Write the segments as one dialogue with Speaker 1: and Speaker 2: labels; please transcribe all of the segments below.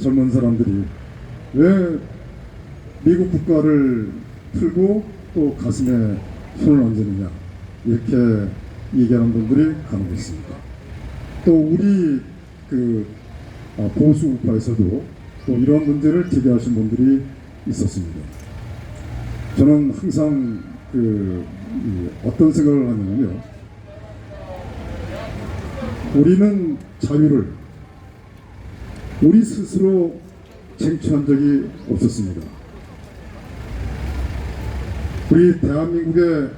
Speaker 1: 젊은 사람들이 왜 미국 국가를 틀고 또 가슴에 손을 얹느냐 이렇게 얘기하는 분들이 간혹 있습니다. 또 우리 그 어, 보수 우파에서도 또 이런 문제를 제기하신 분들이 있었습니다. 저는 항상 그 이, 어떤 생각을 하냐면요. 우리는 자유를 우리 스스로 쟁취한 적이 없었습니다. 우리 대한민국의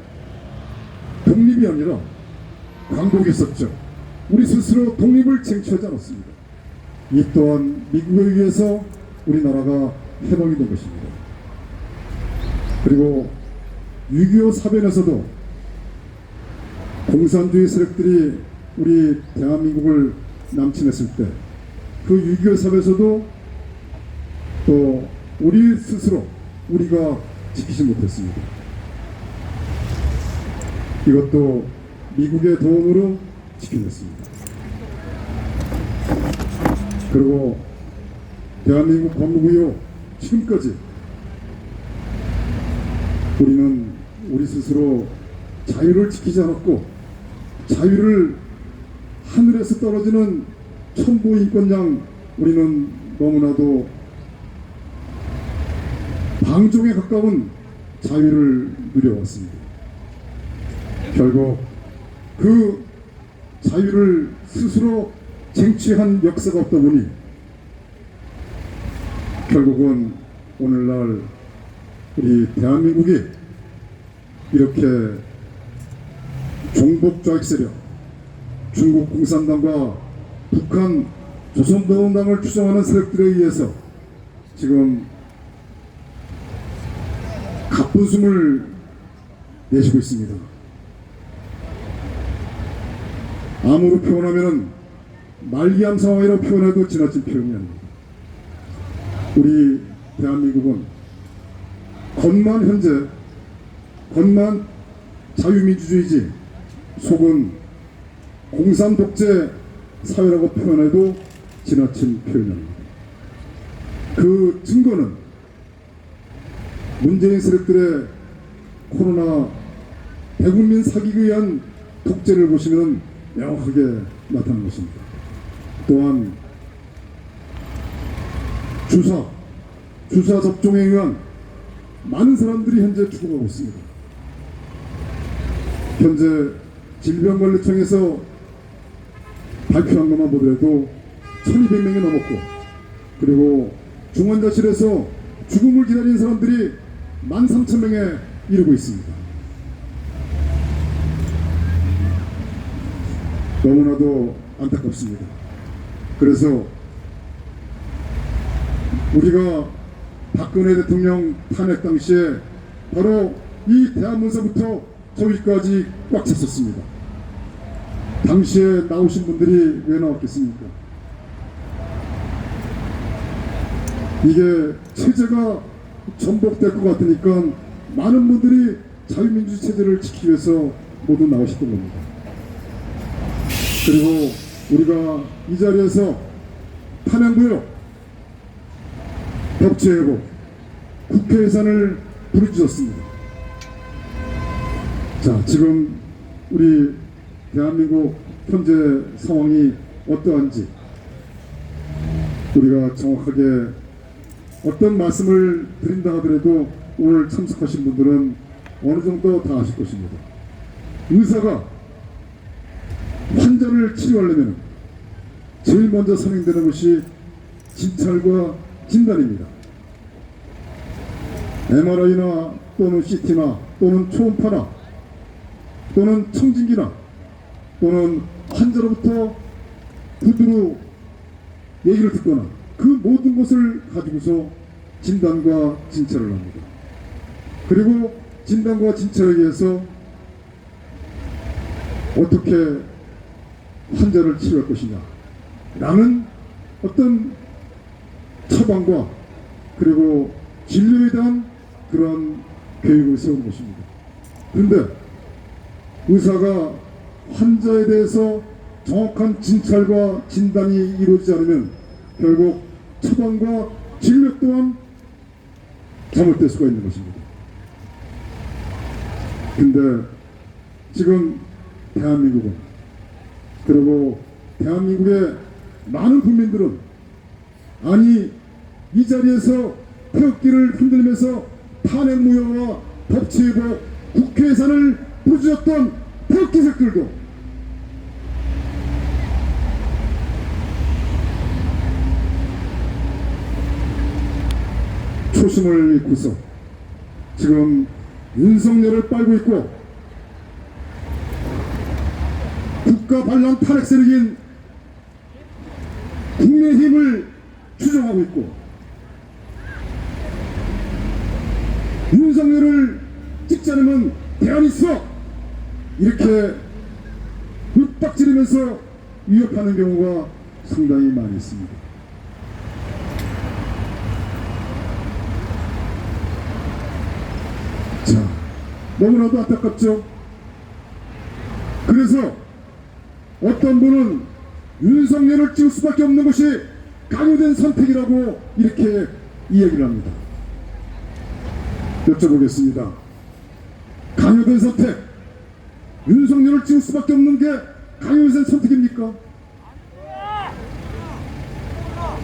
Speaker 1: 독립이 아니라 광복이 있었죠. 우리 스스로 독립을 쟁취하지 않았습니다. 이 또한 미국에 의해서 우리나라가 해방이 된 것입니다. 그리고 6.25 사변에서도 공산주의 세력들이 우리 대한민국을 남침했을 때 그 6.25 사변에서도 또 우리 스스로 우리가 지키지 못했습니다. 이것도 미국의 도움으로 지켜냈습니다. 그리고 대한민국 법무부요 지금까지 우리는 우리 스스로 자유를 지키지 않았고 자유를 하늘에서 떨어지는 천부 인권장 우리는 너무나도 방종에 가까운 자유를 누려왔습니다. 결국 그 자유를 스스로 쟁취한 역사가 없다 보니 결국은 오늘날 우리 대한민국이 이렇게 종북 좌익 세력, 중국 공산당과 북한 조선노동당을 추종하는 세력들에 의해서 지금 가쁜 숨을 내쉬고 있습니다. 암으로 표현하면 말기암 상황이라고 표현해도 지나친 표현이 아닙니다. 우리 대한민국은 겉만 현재 겉만 자유민주주의지 속은 공산 독재 사회라고 표현해도 지나친 표현입니다. 그 증거는 문재인 세력들의 코로나 대국민 사기에 의한 독재를 보시면 명확하게 나타난 것입니다. 또한 주사, 주사 접종에 의한 많은 사람들이 현재 죽어가고 있습니다. 현재 질병관리청에서 발표한 것만 보더라도 1200명이 넘었고 그리고 중환자실에서 죽음을 기다리는 사람들이 13,000명에 이르고 있습니다. 너무나도 안타깝습니다. 그래서 우리가 박근혜 대통령 탄핵 당시에 바로 이 대한문서부터 저기까지 꽉 찼었습니다. 당시에 나오신 분들이 왜 나왔겠습니까? 이게 체제가 전복될 것 같으니까 많은 분들이 자유민주 체제를 지키기 위해서 모두 나오셨던 겁니다. 그리고 우리가 이 자리에서 탄핵무효, 법제 회복, 국회 예산을 부르짖었습니다. 자, 지금 우리 대한민국 현재 상황이 어떠한지 우리가 정확하게 어떤 말씀을 드린다 하더라도 오늘 참석하신 분들은 어느 정도 다 아실 것입니다. 의사가 환자를 치료하려면 제일 먼저 선행되는 것이 진찰과 진단입니다. MRI나 또는 CT나 또는 초음파나 또는 청진기나 또는 환자로부터 구두로 얘기를 듣거나 그 모든 것을 가지고서 진단과 진찰을 합니다. 그리고 진단과 진찰에 의해서 어떻게 환자를 치료할 것이냐 라는 어떤 처방과 그리고 진료에 대한 그런 계획을 세우는 것입니다. 그런데 의사가 환자에 대해서 정확한 진찰과 진단이 이루어지지 않으면 결국 처방과 진료 또한 잘못될 수가 있는 것입니다. 근데 지금 대한민국은 그리고 대한민국의 많은 국민들은 아니 이 자리에서 태극기를 흔들면서 탄핵무효와 법치회복 국회 예산을 부르짖었던 태극기 색들도 초심을 잃고서 지금 윤석열을 빨고 있고 국가 반란 탄핵 세력인 국민의힘을 추종하고 있고 윤석열을 않으면 대안이 있어 이렇게 윽박지르면서 위협하는 경우가 상당히 많이 있습니다. 자, 너무나도 안타깝죠? 그래서 어떤 분은 윤석열을 찍을 수밖에 없는 것이 강요된 선택이라고 이렇게 이야기를 합니다. 여쭤보겠습니다. 강요된 선택, 윤석열을 찍을 수밖에 없는 게 강요된 선택입니까?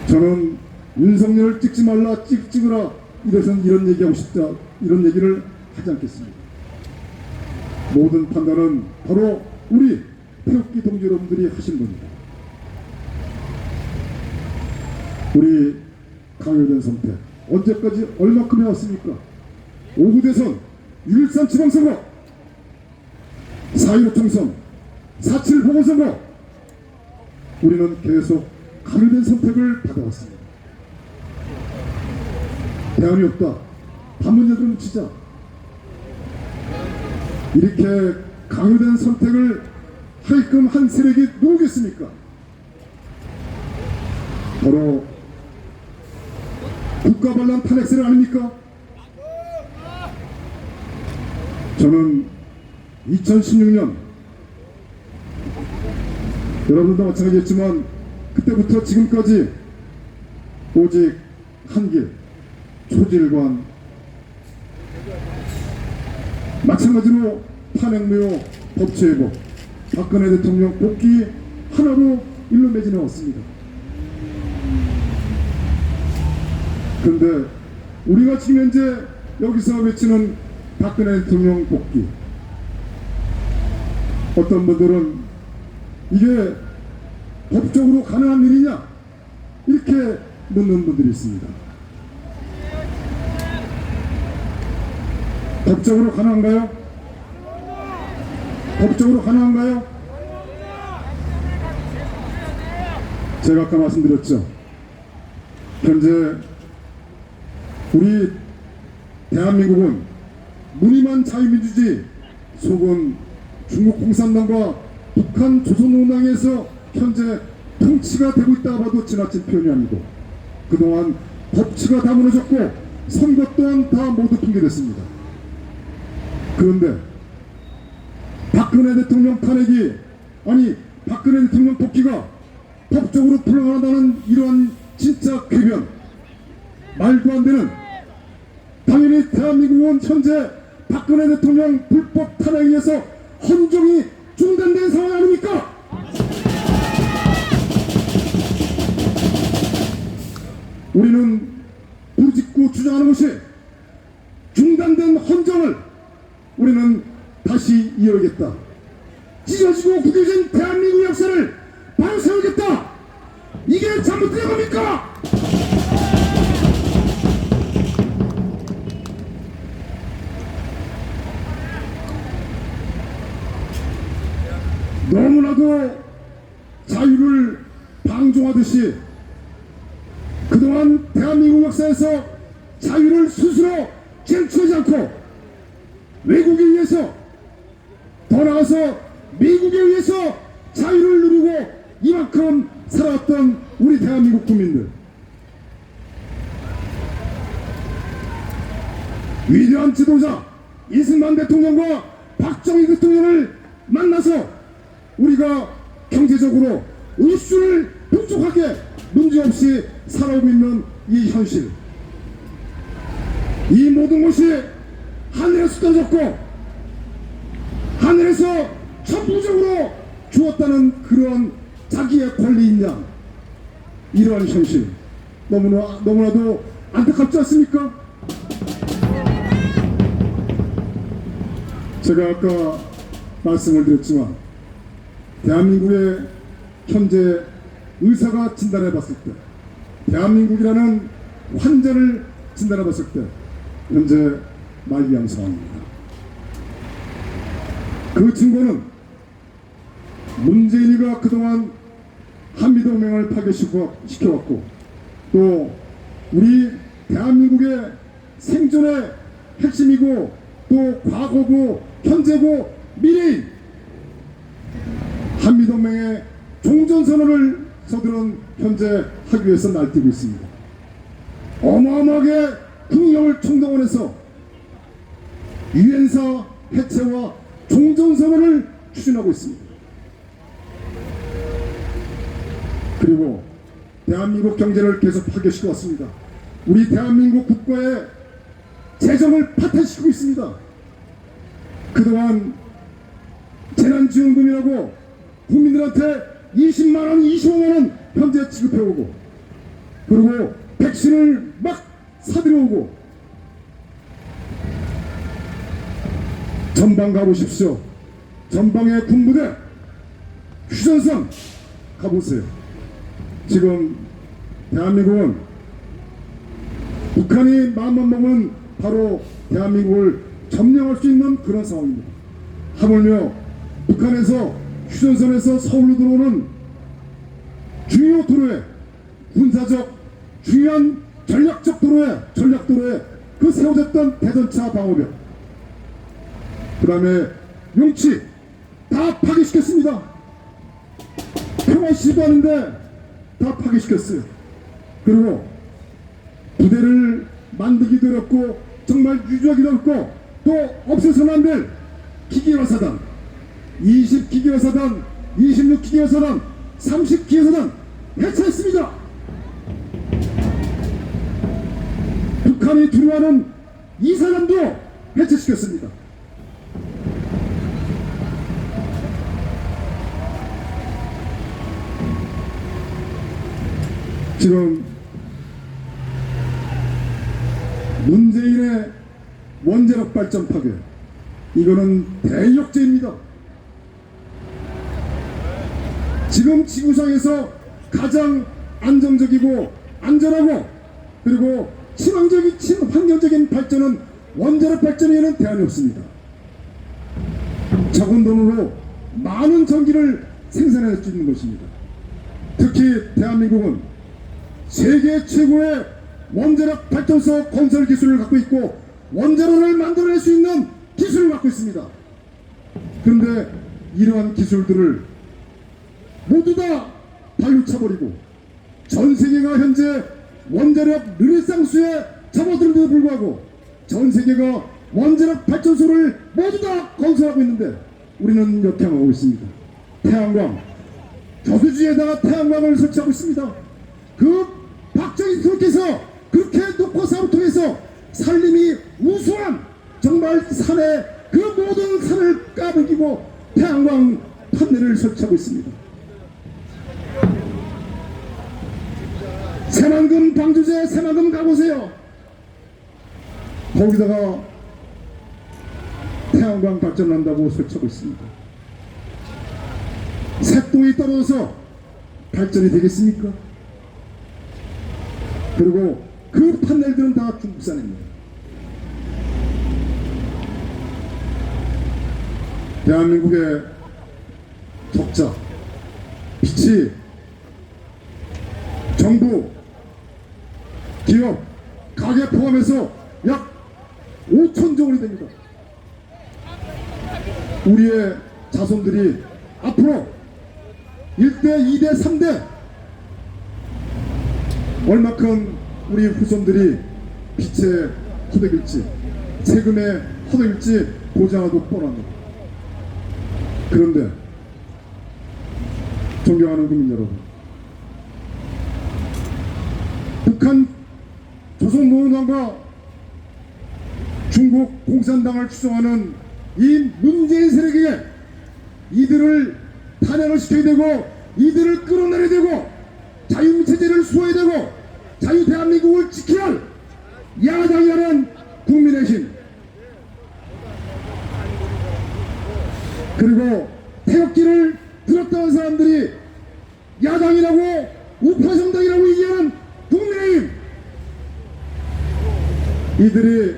Speaker 1: 저는 윤석열을 찍지 말라, 찍, 찍으라, 이래선 이런 얘기하고 싶다, 이런 얘기를 하지 않겠습니다. 모든 판단은 바로 우리 태극기 동지 여러분들이 하신 겁니다. 우리 강요된 선택 언제까지 얼마큼 해왔습니까? 오구 대선, 6.13 지방선거, 4.15 총선, 4.7 보궐선거 우리는 계속 강요된 선택을 받아왔습니다. 대안이 없다. 반문제들을 묻히자. 이렇게 강요된 선택을 하게끔 한 세력이 누구겠습니까? 바로 국가 반란 탄핵 세력 아닙니까? 저는 2016년. 여러분도 마찬가지였지만 그때부터 지금까지 오직 한 길 초질관. 마찬가지로 탄핵무효 법치회복. 박근혜 대통령 복귀 하나로 일로 매진해 왔습니다. 그런데 우리가 지금 현재 여기서 외치는 박근혜 대통령 복귀 어떤 분들은 이게 법적으로 가능한 일이냐 이렇게 묻는 분들이 있습니다. 법적으로 가능한가요? 법적으로 가능한가요? 제가 아까 말씀드렸죠. 현재 우리 대한민국은 무늬만 자유민주주의 속은 중국 공산당과 북한 조선노당에서 현재 통치가 되고 있다 봐도 지나친 표현이 아니고 그동안 법치가 다 무너졌고 선거 또한 다 모두 붕괴됐습니다. 그런데 박근혜 대통령 탄핵이 아니 박근혜 대통령 복귀가 법적으로 불가능하다는 이러한 진짜 궤변 말도 안 되는 당연히 대한민국은 현재 박근혜 대통령 불법 탄핵에 의해서 헌정이 중단된 상황 아닙니까? 우리는 부르짖고 주장하는 것이 중단된 헌정을 우리는 다시 이어야겠다. 찢어지고 구겨진 대한민국 역사를 바로 세우겠다. 이게 잘못된 겁니까? 너무나도 자유를 방종하듯이 그동안 대한민국 역사에서 자유를 스스로 쟁취하지 않고 외국에 의해서 더 나아가서 미국에 의해서 자유를 누리고 이만큼 살아왔던 우리 대한민국 국민들. 위대한 지도자 이승만 대통령과 박정희 대통령을 만나서 우리가 경제적으로 의수를 풍족하게 문제없이 살아오고 있는 이 현실. 이 모든 것이 하늘에서 떨어졌고 하늘에서 천부적으로 주었다는 그러한 자기의 권리인냐 이러한 현실. 너무나 너무나도 안타깝지 않습니까? 제가 아까 말씀을 드렸지만 대한민국의 현재 의사가 진단해 봤을 때 대한민국이라는 환자를 진단해 봤을 때 현재 말기암 상황입니다. 그 증거는 문재인이가 그동안 한미동맹을 파괴시켜왔고 또 우리 대한민국의 생존의 핵심이고 또 과거고 현재고 미래인 한미동맹의 종전선언을 서두른 현재 위해서 날뛰고 있습니다. 어마어마하게 국력을 총동원해서 유엔사 해체와 종전선언을 추진하고 있습니다. 그리고 대한민국 경제를 계속 파괴시켜 왔습니다. 우리 대한민국 국가의 재정을 파탄시키고 있습니다. 그동안 재난지원금이라고 국민들한테 20만원, 25만원 현재 지급해오고 그리고 백신을 막 사들여오고 전방 가보십시오. 전방의 군부대 휴전선 가보세요. 지금 대한민국은 북한이 마음만 먹으면 바로 대한민국을 점령할 수 있는 그런 상황입니다. 하물며 북한에서 휴전선에서 서울로 들어오는 중요 도로에 군사적 중요한 전략적 도로에 전략 도로에 그 세워졌던 대전차 방어벽 그 다음에 용치 다 파괴시켰습니다. 평화 시도 하는데 다 파괴시켰어요. 그리고 부대를 만들기도 어렵고 정말 유지하기도 어렵고 또 없애서는 안 될 기계화사단 20기계화사단 26기계화사단 30기계화사단 해체했습니다. 북한이 두려워하는 이 사람도 해체시켰습니다. 지금 문재인의 원자력 발전 파괴 이거는 대역죄입니다. 지금 지구상에서 가장 안정적이고 안전하고 그리고 친환경적인 친환경적인 발전은 원자력 발전에는 대안이 없습니다. 적은 돈으로 많은 전기를 생산할 수 있는 것입니다. 특히 대한민국은 세계 최고의 원자력 발전소 건설 기술을 갖고 있고 원자로를 만들어낼 수 있는 기술을 갖고 있습니다. 그런데 이러한 기술들을 모두 다 발루쳐버리고 전 세계가 현재 원자력 르네상스에 접어들는데도 불구하고 전 세계가 원자력 발전소를 모두 다 건설하고 있는데 우리는 역행하고 있습니다. 태양광 저수지에다가 태양광을 설치하고 있습니다. 그 박정희 대통령께서 그렇게 놓고 사업을 통해서 산림이 우수한 정말 산에 그 모든 산을 까부기고 태양광 판넬을 설치하고 있습니다. 새만금 방주제 새만금 가보세요. 거기다가 태양광 발전한다고 설치하고 있습니다. 색동이 떨어져서 발전이 되겠습니까? 그리고 그 판넬들은 다 중국산입니다. 대한민국의 적자, 빛이 정부, 기업, 가게 포함해서 약 5천 조 원이 됩니다. 우리의 자손들이 앞으로 1대, 2대, 3대 얼마큼 우리 후손들이 빛에 허덕일지 세금에 허덕일지 보장하고 뻔합니다. 그런데 존경하는 국민 여러분 북한 조선노동당과 중국 공산당을 추종하는 이 문재인 세력에게 이들을 탄핵을 시켜야 되고 이들을 끌어내야 되고 자유체제를 수호해야 되고 자유 대한민국을 지켜야 할 야당이라는 국민의 힘. 그리고 태극기를 들었던 사람들이 야당이라고 우파정당이라고 얘기하는 국민의힘 이들이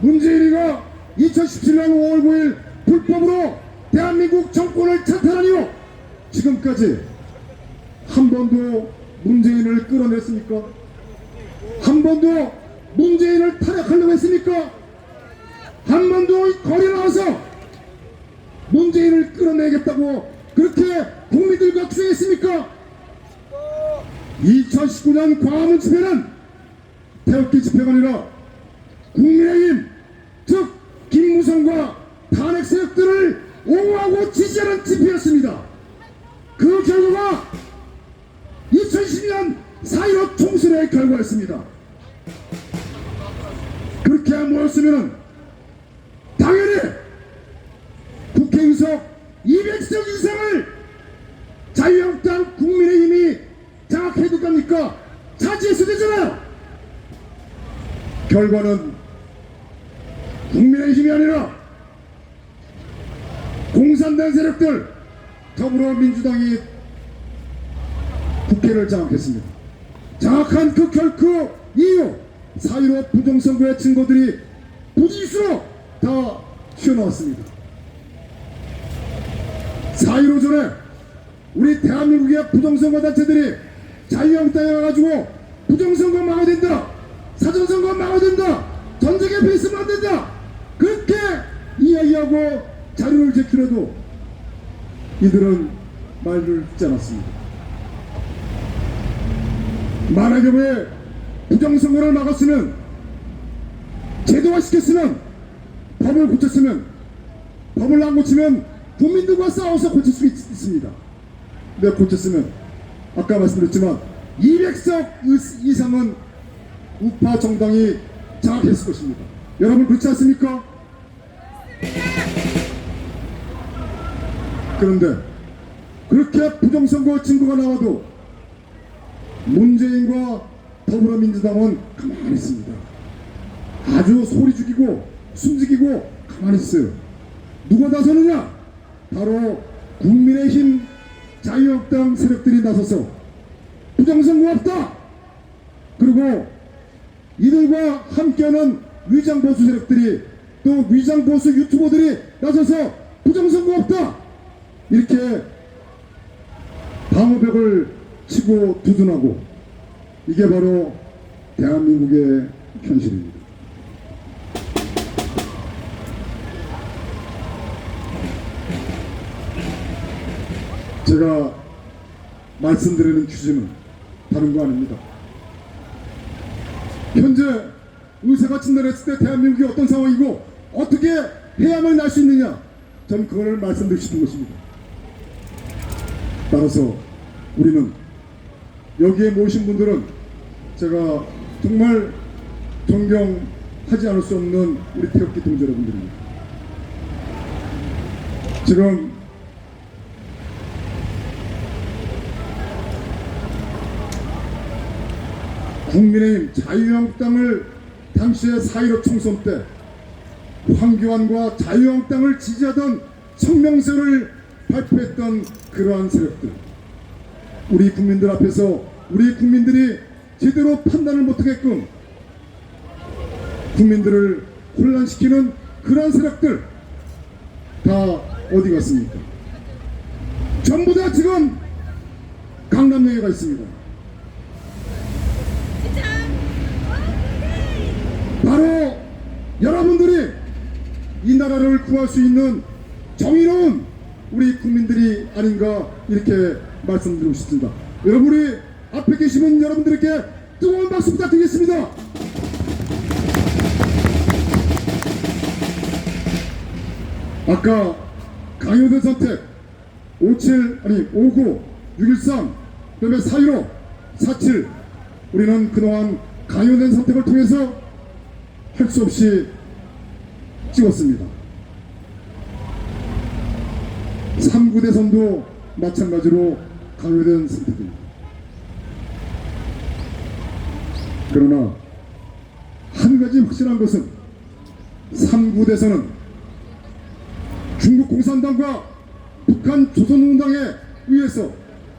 Speaker 1: 문재인이가 2017년 5월 9일 불법으로 대한민국 정권을 이후 지금까지 한 번도 문재인을 끌어냈습니까? 한 번도 문재인을 탄핵하려고 했습니까? 한 번도 거리 나와서 문재인을 끌어내겠다고 그렇게 국민들과 투쟁했습니까? 2019년 광화문 집회는 태극기 집회가 아니라 국민의힘 즉 김무성과 탄핵 세력들을 옹호하고 지지하는 집회였습니다. 그 결과가 2012년 4.15 총선의 결과였습니다. 그렇게 모였으면 당연히 국회의석 200석 이상을 자유한국당 국민의힘이 장악해둘 겁니까? 차지했어야 되잖아요. 결과는 국민의힘이 아니라 공산당 세력들 더불어민주당이 국회를 장악했습니다. 장악한 그 결코 이유 4.15 부정선거의 증거들이 부지수로 다 튀어나왔습니다. 4.15 전에 우리 대한민국의 부정선거 단체들이 자유한국당에 와가지고 부정선거 막아야 된다 사전선거 막아야 된다 전쟁에 베이스면 안 된다 그렇게 이야기하고 자료를 제출해도 이들은 말을 듣지 않았습니다 만약에 왜 부정선거를 막았으면 제도화시켰으면 법을 고쳤으면 법을 안 고치면 국민들과 싸워서 고칠 수 있, 있습니다. 내가 고쳤으면 아까 말씀드렸지만 200석 이상은 우파 정당이 장악했을 것입니다. 여러분 그렇지 않습니까? 그런데 그렇게 부정선거 증거가 나와도 문재인과 더불어민주당은 가만히 있습니다. 아주 소리 죽이고 숨죽이고 가만히 있어요. 누가 나서느냐? 바로 국민의힘 자유한국당 세력들이 나서서 부정선거 없다. 그리고 이들과 함께하는 위장 보수 세력들이 또 위장 보수 유튜버들이 나서서 부정선거 없다. 이렇게 방어벽을 치고 두둔하고 이게 바로 대한민국의 현실입니다. 제가 말씀드리는 취지는 다른 거 아닙니다. 현재 의사가 진단했을 때 대한민국이 어떤 상황이고 어떻게 해야만 날수 있느냐 전 그거를 말씀드리고 싶은 것입니다. 따라서 우리는 여기에 모이신 분들은 제가 정말 존경하지 않을 수 없는 우리 태극기 동지 여러분들입니다. 지금 국민의힘 자유한국당을 당시에 4.15 총선 때 황교안과 자유한국당을 지지하던 성명서를 발표했던 그러한 세력들 우리 국민들 앞에서 우리 국민들이 제대로 판단을 못하게끔 국민들을 혼란시키는 그러한 세력들 다 어디 갔습니까? 전부 다 지금 강남역에 가 있습니다. 바로 여러분들이 이 나라를 구할 수 있는 정의로운 우리 국민들이 아닌가 이렇게 말씀드리고 싶습니다. 여러분이 앞에 계시는 여러분들께 뜨거운 박수 부탁드리겠습니다. 아까 강요된 선택 57 아니 59 613 그다음에 415 47 우리는 그동안 강요된 선택을 통해서 할수 없이 찍었습니다. 3구 대선도 마찬가지로 강요된 선택입니다. 그러나 한 가지 확실한 것은 3구 대선은 중국 공산당과 북한 조선노동당에 의해서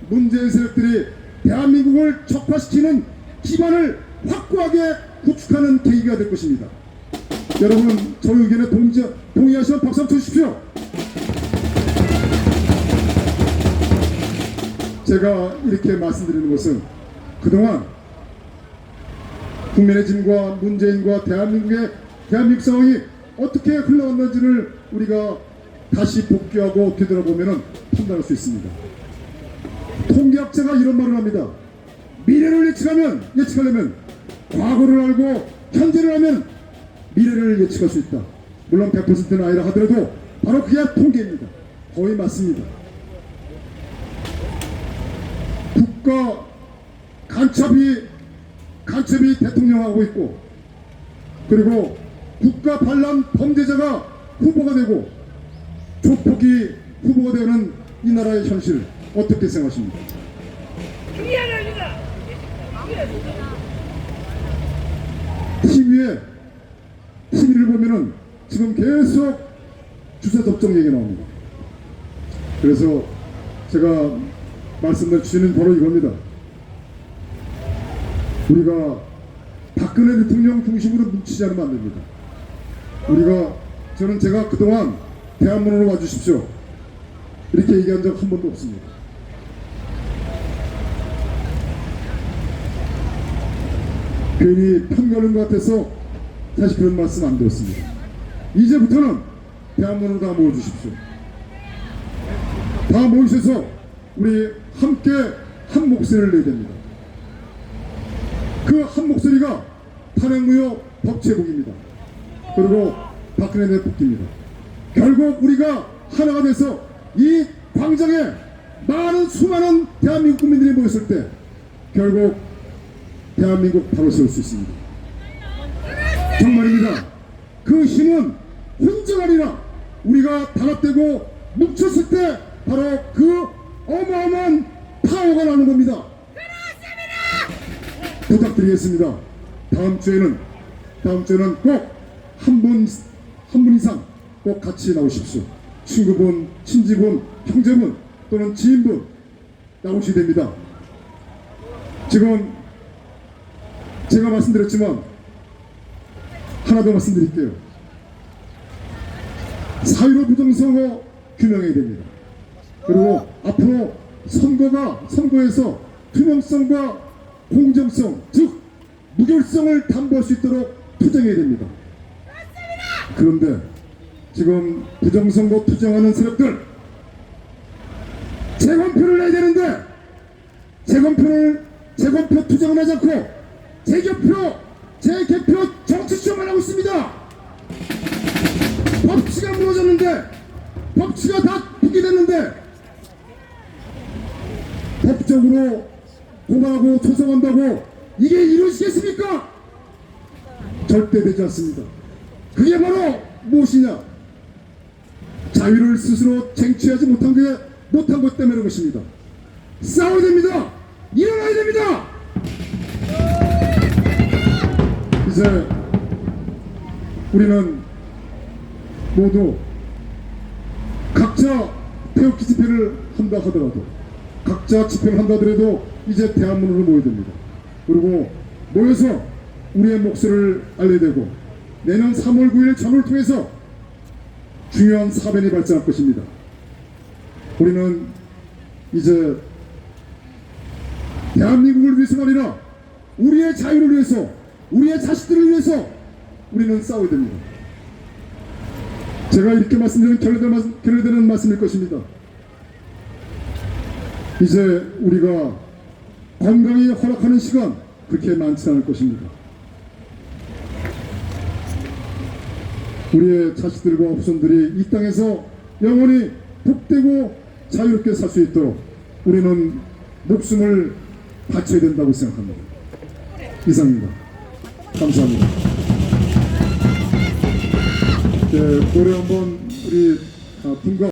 Speaker 1: 문재인 세력들이 대한민국을 적화시키는 기반을 확고하게 구축하는 계기가 될 것입니다. 여러분 저 의견에 동지, 동의하시면 박수 한번 주십시오. 제가 이렇게 말씀드리는 것은 그동안 국민의 짐과 문재인과 대한민국의 대한민국 상황이 어떻게 흘러갔는지를 우리가 다시 복귀하고 되돌아보면 판단할 수 있습니다. 통계학자가 이런 말을 합니다. 미래를 예측하면 예측하려면 과거를 알고 현재를 하면 미래를 예측할 수 있다. 물론 100%는 아니라 하더라도 바로 그게 통계입니다. 거의 맞습니다. 국가 간첩이 간첩이 대통령하고 있고 그리고 국가 반란 범죄자가 후보가 되고 조폭이 후보가 되는 이 나라의 현실 어떻게 생각하십니까? TV에 TV를 보면은 지금 계속 주사 접종 얘기 나옵니다. 그래서 제가 말씀을 주시는 바로 이겁니다. 우리가 박근혜 대통령 중심으로 뭉치지 않으면 안 됩니다. 우리가 저는 제가 그동안 대한민국으로 와주십시오. 이렇게 얘기한 적 한 번도 없습니다. 괜히 편가는 것 같아서 사실 그런 말씀 안 드렸습니다. 이제부터는 대한민국으로 다 모여주십시오. 다 모이셔서 우리 함께 한 목소리를 내야 됩니다. 그 한 목소리가 탄핵무효 법제국입니다. 그리고 박근혜 내 복귀입니다. 결국 우리가 하나가 돼서 이 광장에 많은 수많은 대한민국 국민들이 모였을 때 결국 대한민국 바로 세울 수 있습니다. 정말입니다. 그 힘은 혼자가 아니라 우리가 단합되고 뭉쳤을 때 바로 그 어마어마한 파워가 나는 겁니다. 부탁드리겠습니다. 다음 주에는 다음 주에는 꼭 한 분 한 분 이상 꼭 같이 나오십시오. 친구분, 친지분, 형제분 또는 지인분 나오시게 됩니다. 지금 제가 말씀드렸지만 하나 더 말씀드릴게요. 사유로 부정선거 규명해야 됩니다. 그리고 앞으로 선거가 선거에서 투명성과 공정성, 즉 무결성을 담보할 수 있도록 투쟁해야 됩니다. 그런데 지금 부정선거 투쟁하는 세력들 재검표를 내야 되는데 재검표를 재검표 투쟁을 하지 않고 재개표 재개표 정치 수정만 하고 있습니다. 법치가 무너졌는데 법치가 다 붕괴됐는데 법적으로 고발하고 소송한다고 이게 이루어지겠습니까? 절대 되지 않습니다. 그게 바로 무엇이냐? 자유를 스스로 쟁취하지 못한 게 못한 것 때문에 그런 것입니다. 싸워야 됩니다. 일어나야 됩니다. 이제 우리는 모두 각자 태극기 집회를 한다 하더라도 각자 집회를 한다 하더라도 이제 대한민국으로 모여야 됩니다. 그리고 모여서 우리의 목소리를 알려야 되고 내년 3월 9일 전을 통해서 중요한 사변이 발생할 것입니다. 우리는 이제 대한민국을 위해서가 아니라 우리의 자유를 위해서 우리의 자식들을 위해서 우리는 싸워야 됩니다. 제가 이렇게 말씀드리는 결례되는, 결례되는 말씀일 것입니다. 이제 우리가 건강이 허락하는 시간 그렇게 많지 않을 것입니다. 우리의 자식들과 후손들이 이 땅에서 영원히 복되고 자유롭게 살 수 있도록 우리는 목숨을 바쳐야 된다고 생각합니다. 이상입니다. 감사합니다. 네, 노래 한번 우리 아, 팀과